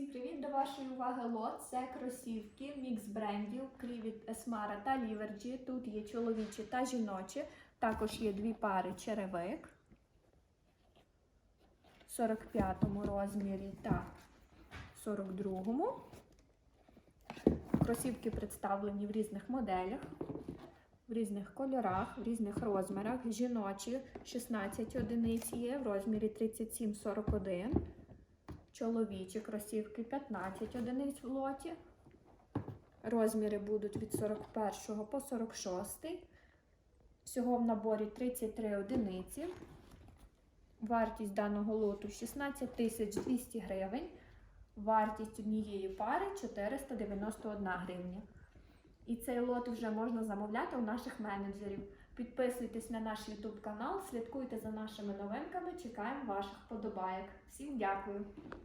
Всім привіт! До вашої уваги лот. Це кросівки, мікс брендів, Крівіт, Есмара та Ліверджі. Тут є чоловічі та жіночі. Також є дві пари черевик в 45 розмірі та 42-му. Кросівки представлені в різних моделях, в різних кольорах, в різних розмірах. Жіночі 16 одиниць є в розмірі 37-41. Чоловічі кросівки 15 одиниць в лоті. Розміри будуть від 41 по 46. Всього в наборі 33 одиниці. Вартість даного лоту 16 200 гривень. Вартість однієї пари 491 гривня. І цей лот вже можна замовляти у наших менеджерів. Підписуйтесь на наш YouTube канал, слідкуйте за нашими новинками, чекаємо ваших подобаєк. Всім дякую!